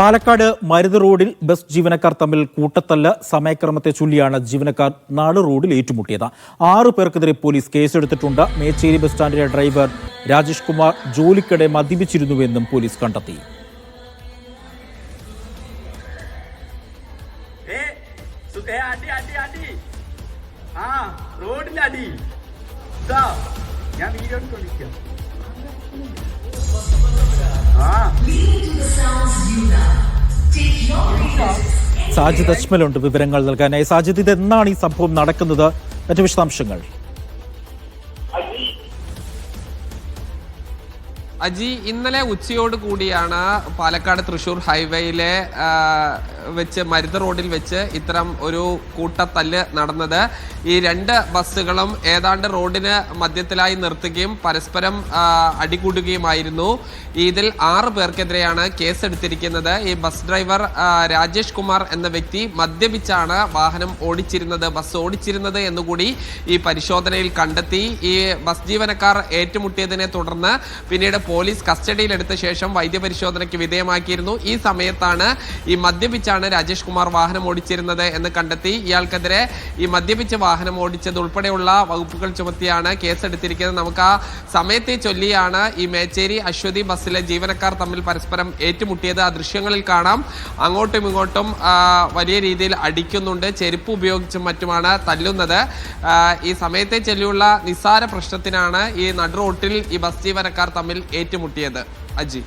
പാലക്കാട് മരുത് റോഡിൽ ബസ് ജീവനക്കാർ തമ്മിൽ കൂട്ടത്തല്ല സമയക്രമത്തെ ചൊല്ലിയാണ് ജീവനക്കാർ നാട് റോഡിൽ ഏറ്റുമുട്ടിയത്. ആറു പേർക്കെതിരെ പോലീസ് കേസെടുത്തിട്ടുണ്ട്. മേച്ചേരി ബസ് സ്റ്റാൻഡിലെ ഡ്രൈവർ രാജേഷ് കുമാർ ജോലിക്കിടെ മദ്യപിച്ചിരുന്നുവെന്നും പോലീസ് കണ്ടെത്തി. ഞാൻ ആ സാജിദ് അജ്മലുണ്ട് വിവരങ്ങൾ നൽകാനായി സാജിദ് ഇത് എന്നാണ് ഈ സംഭവം നടക്കുന്നത്? മറ്റു വിശദാംശങ്ങൾ. അജി ഇന്നലെ ഉച്ചയോട് കൂടിയാണ് പാലക്കാട് തൃശൂർ ഹൈവേയിലെ വെച്ച് മരുത റോഡിൽ വെച്ച് ഇത്തരം ഒരു കൂട്ടത്തല്ല് നടന്നത്. ഈ രണ്ട് ബസ്സുകളും ഏതാണ്ട് റോഡിന് മധ്യത്തിലായി നിർത്തുകയും പരസ്പരം അടികൂടുകയുമായിരുന്നു. ഇതിൽ ആറ് പേർക്കെതിരെയാണ് കേസെടുത്തിരിക്കുന്നത്. ഈ ബസ് ഡ്രൈവർ രാജേഷ് കുമാർ എന്ന വ്യക്തി മദ്യപിച്ചാണ് വാഹനം ഓടിച്ചിരുന്നത് ബസ് ഓടിച്ചിരുന്നത് എന്നുകൂടി ഈ പരിശോധനയിൽ കണ്ടെത്തി. ഈ ബസ് ജീവനക്കാർ ഏറ്റുമുട്ടിയതിനെ തുടർന്ന് പിന്നീട് പോലീസ് കസ്റ്റഡിയിലെടുത്ത ശേഷം വൈദ്യപരിശോധനയ്ക്ക് വിധേയമാക്കിയിരുന്നു. ഈ സമയത്താണ് ഈ മദ്യപിച്ചാണ് രാജേഷ് കുമാർ വാഹനം ഓടിച്ചിരുന്നത് എന്ന് കണ്ടെത്തി. ഇയാൾക്കെതിരെ ഈ മദ്യപിച്ച് വാഹനം ഓടിച്ചത് ഉൾപ്പെടെയുള്ള വകുപ്പുകൾ ചുമത്തിയാണ് കേസെടുത്തിരിക്കുന്നത്. നമുക്ക് ആ സമയത്തെ ചൊല്ലിയാണ് ഈ മേച്ചേരി അശ്വതി ബസ്സിലെ ജീവനക്കാർ തമ്മിൽ പരസ്പരം ഏറ്റുമുട്ടിയത്. ആ ദൃശ്യങ്ങളിൽ കാണാം. അങ്ങോട്ടും ഇങ്ങോട്ടും വലിയ രീതിയിൽ അടിക്കുന്നുണ്ട്. ചെരുപ്പ് ഉപയോഗിച്ചും മറ്റുമാണ് തല്ലുന്നത്. ഈ സമയത്തെ ചൊല്ലിയുള്ള നിസ്സാര പ്രശ്നത്തിനാണ് ഈ നടുറോട്ടിൽ ഈ ബസ് ജീവനക്കാർ തമ്മിൽ ഏറ്റുമുട്ടിയത്. അജി.